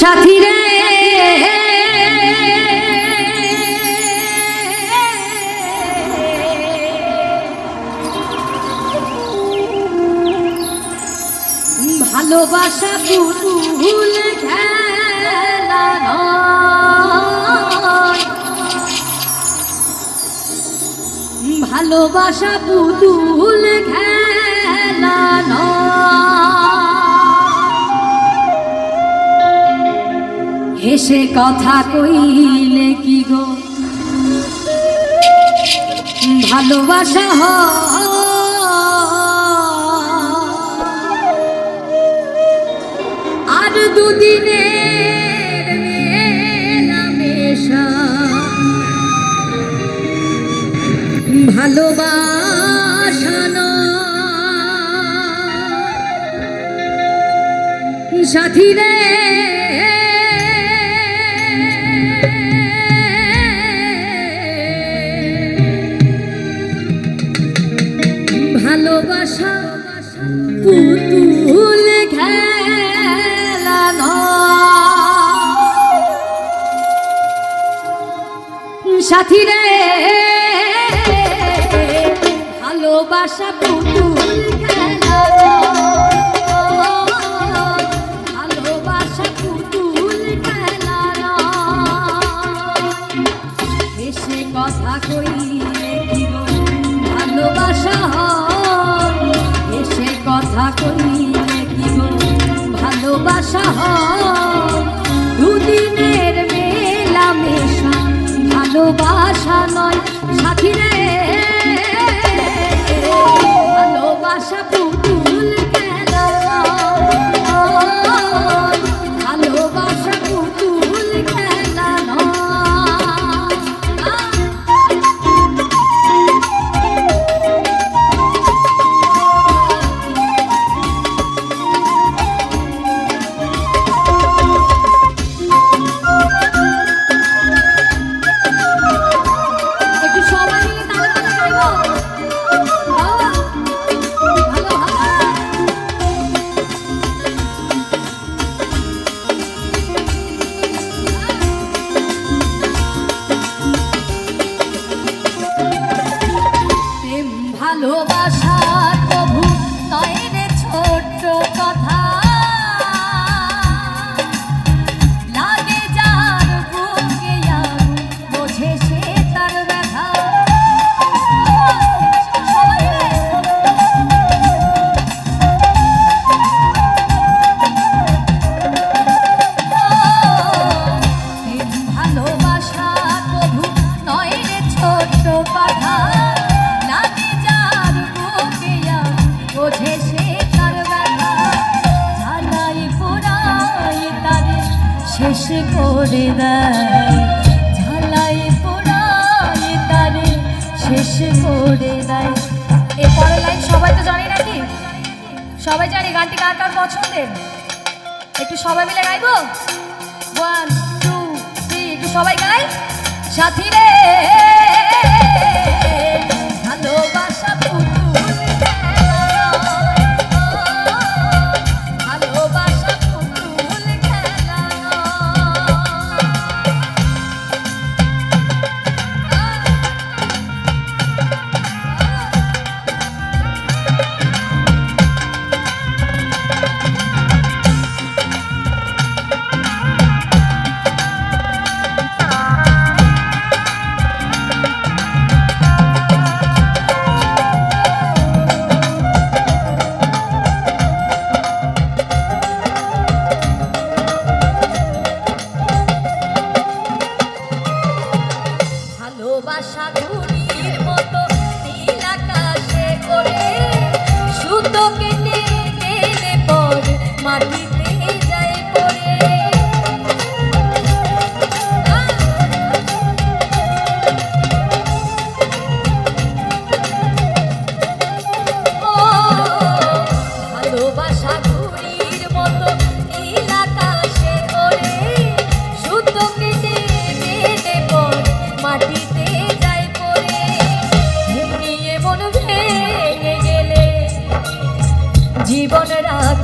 সাথী রে ভালোবাসা পুতুল খেলা। ভালোবাসা পুতুল খেলা নয়। হেসে কথা কইলে কি গো? ভালোবাসা হয়। আর দুদিনের মেলামেশা। ভালোবাসা নয়। সাথী রে সাথী রে ভালোবাসা পুতুল ভালোবাসা পুতুল এসে কথা কইলে এসে কি ভালোবাসা হয়। নয়। শেষ করে দেয়, ঝালাই পোড়াই তারে শেষ করে দেয়। এ পরের লাইন সবাই তো জানি নাকি? সবাই জানি গানটি কার কার পছন্দের? একটু সবাই মিলে গাইবো? ওয়ান টু থ্রি একটু সবাই গাই। সাথী রে ভালোবাসা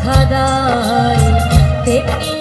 রাখা তেমনি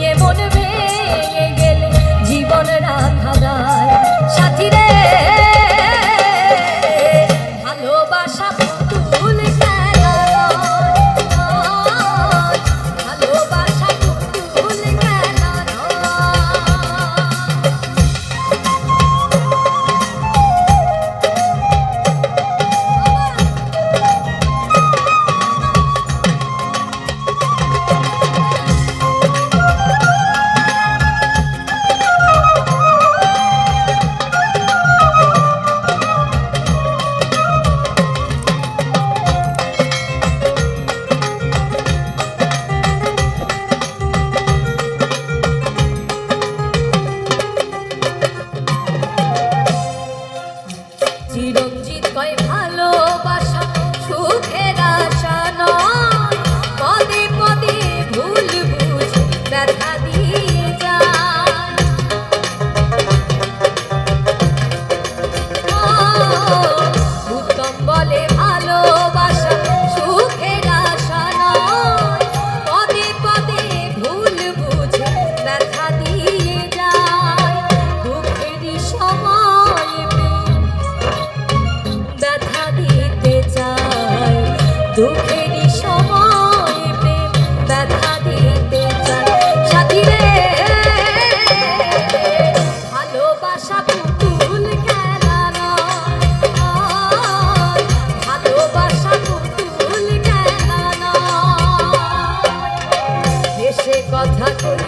কথা কই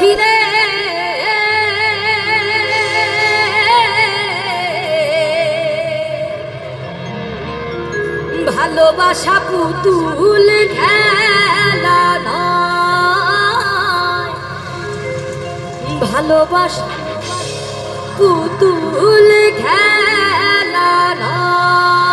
রে ভালোবাসা পুতুল খেলা ভালোবাসা পুতুল খেলা নয়।